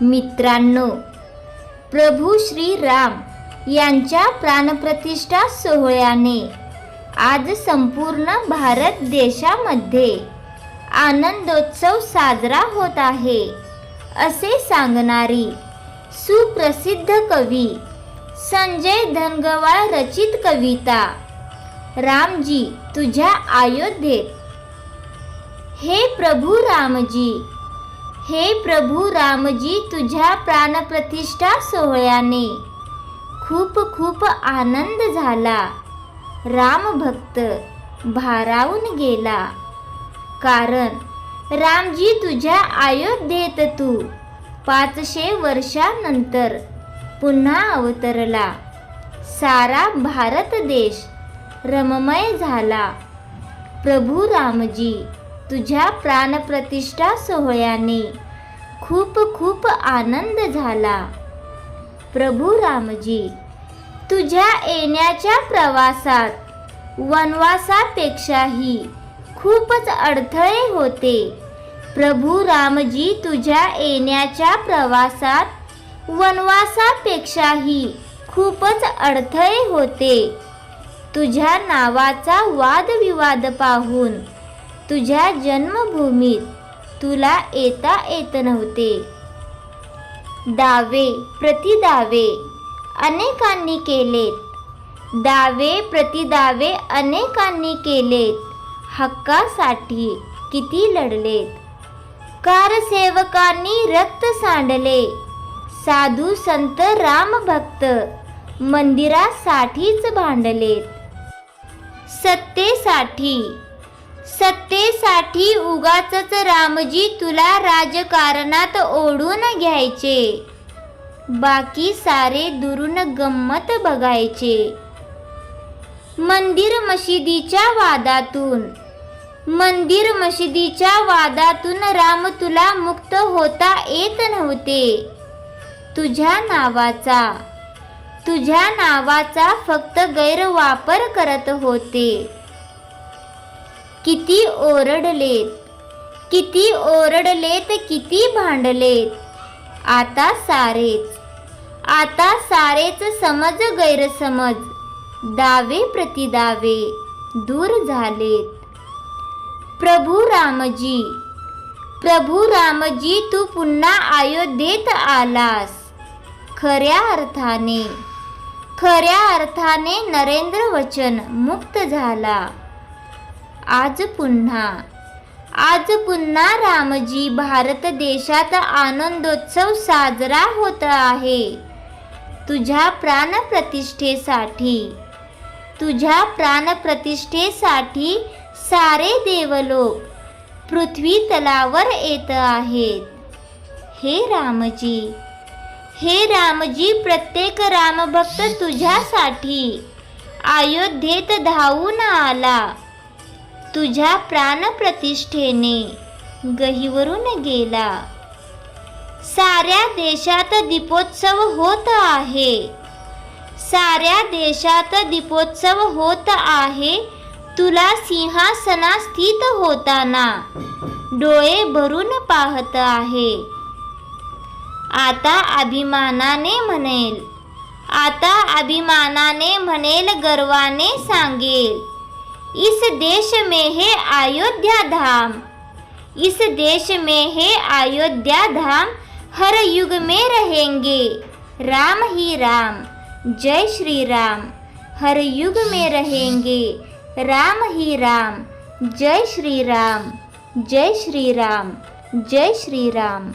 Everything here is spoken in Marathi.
मित्रांनो प्रभू श्री राम यांच्या प्राणप्रतिष्ठा सोहळ्याने आज संपूर्ण भारत देशामध्ये आनंदोत्सव साजरा होत आहे असे सांगणारी सुप्रसिद्ध कवी संजय धनगवाळ रचित कविता रामजी तुझ्या अयोध्येत. हे प्रभू रामजी हे प्रभू रामजी तुझ्या प्राणप्रतिष्ठा सोहळ्याने. खूप खूप आनंद झाला. राम भक्त भारावून गेला. कारण रामजी तुझ्या अयोध्येत तू पाचशे वर्षानंतर पुन्हा अवतरला. सारा भारत देश रममय झाला. प्रभू रामजी तुझ्या प्राणप्रतिष्ठा सोहळ्याने खूप खूप आनंद झाला. प्रभू रामजी तुझ्या येण्याच्या प्रवासात वनवासापेक्षाही खूपच अडथळे होते. प्रभू रामजी तुझ्या येण्याच्या प्रवासात वनवासापेक्षाही खूपच अडथळे होते. तुझ्या नावाचा वादविवाद पाहून तुझ्या जन्मभूमीत तुला येता येत नव्हते. दावे प्रतिदावे अनेकांनी केलेत. दावे प्रतिदावे अनेकांनी केलेत. हक्कासाठी किती लढलेत. कारसेवकांनी रक्त सांडले. साधू संत रामभक्त मंदिरासाठीच भांडलेत. सत्तेसाठी सत्तेसाठी उगाचच रामजी तुला राजकारणात ओढून घ्यायचे. बाकी सारे दुरून गंमत बघायचे. मंदिर मशिदीच्या वादातून मंदिर मशिदीच्या वादातून राम तुला मुक्त होता येत नव्हते. तुझ्या नावाचा तुझ्या नावाचा फक्त गैरवापर करत होते. किती ओरडलेत. किती ओरडलेत किती भांडलेत. आता सारेच. आता सारेच समज गैरसमज. दावे प्रतिदावे दूर झालेत. प्रभू रामजी प्रभू रामजी तू पुन्हा अयोध्येत आलास. खऱ्या अर्थाने खऱ्या अर्थाने नरेंद्र वचन मुक्त झाला. आज पुन्हा. आज पुन्हा रामजी भारत देशात आनंदोत्सव साजरा होत आहे. तुझ्या प्राणप्रतिष्ठेसाठी तुझ्या प्राणप्रतिष्ठेसाठी सारे देवलोक पृथ्वी तलावर येत आहेत. हे रामजी. हे रामजी प्रत्येक रामभक्त तुझ्यासाठी. अयोध्येत धावून आला. तुझ्या प्राणप्रतिष्ठेने गहिवरून गेला. साऱ्या देशात दीपोत्सव होत आहे. साऱ्या देशात दीपोत्सव होत आहे. तुला सिंहासना स्थित होताना डोळे भरून पाहत आहे. आता अभिमानाने म्हणेल. आता अभिमानाने म्हणेल गर्वाने सांगेल. इस देश में है अयोध्या धाम। इस देश में है अयोध्या धाम। हर युग में रहेंगे। राम ही राम। जय श्री राम। हर युग में रहेंगे। राम ही राम। जय श्री राम। जय श्री राम। जय श्री राम।